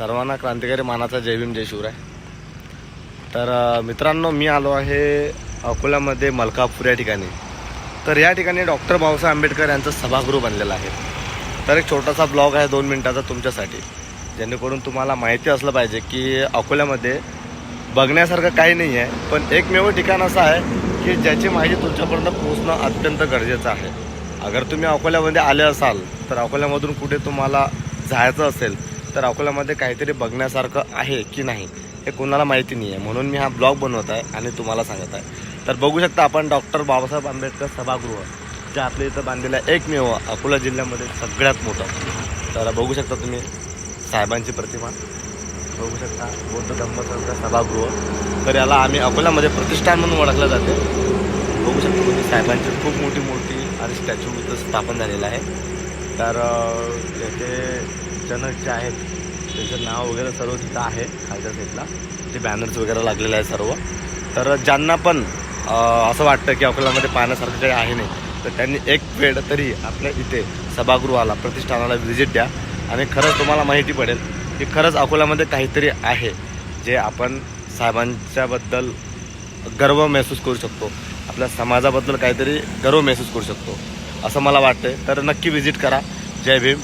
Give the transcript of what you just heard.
सर्वांना क्रांतिकारी मानाचा जय भीम जय शिवराय. तर मित्रांनो मी आलो आहे अकोल्यामध्ये मलकापूर या ठिकाणी. तर या ठिकाणी डॉक्टर बाबासाहेब आंबेडकर यांचं सभागृह बनलेलं आहे. तर एक छोटासा ब्लॉग आहे दोन मिनटाचा तुमच्यासाठी. जेणेकरून तुम्हाला माहिती असलं पाहिजे की अकोल्यामध्ये बघण्यासारखं काही नाही आहे पण एकमेव ठिकाण असं आहे की ज्याची माहिती तुमच्यापर्यंत पोहोचणं अत्यंत गरजेचं आहे. अगर तुम्ही अकोल्यामध्ये आले असाल तर अकोल्यामधून कुठे तुम्हाला जायचं असेल तर अकोल्यामध्ये काहीतरी बघण्यासारखं आहे की नाही हे कोणाला माहिती नाही आहे म्हणून मी हा ब्लॉग बनवत आहे आणि तुम्हाला सांगत आहे तर बघू शकता आपण डॉक्टर बाबासाहेब आंबेडकर सभागृह जे आपल्या इथं बांधलेलं आहे एकमेव अकोला जिल्ह्यामध्ये सगळ्यात मोठं. तर बघू शकता तुम्ही साहेबांची प्रतिमा. बघू शकता बौद्ध धम्मसंघ सभागृह. तर याला आम्ही अकोल्यामध्ये प्रतिष्ठान म्हणून ओळखलं जाते. बघू शकता तुम्ही साहेबांची खूप मोठी मोठी आणि स्टॅच्यू इथं स्थापन झालेलं आहे. तर अं, याचे जनक जे आहेत त्याचं नाव वगैरे सर्व तिथं आहे खालच्या साईडला ते बॅनर्स वगैरे लागलेले आहेत सर्व. तर ज्यांना पण असं वाटतं की अकोल्यामध्ये पाहण्यासारखं काही आहे नाही तर त्यांनी एक वेळ तरी आपल्या इथे सभागृहाला प्रतिष्ठानाला व्हिजिट द्या. आणि खरंच तुम्हाला माहिती पडेल की खरंच अकोल्यामध्ये काहीतरी आहे जे आपण साहेबांच्याबद्दल गर्व महसूस करू शकतो. आपल्या समाजाबद्दल काहीतरी गर्व महसूस करू शकतो असं मला वाटतं तर नक्की व्हिजिट करा. जय भीम.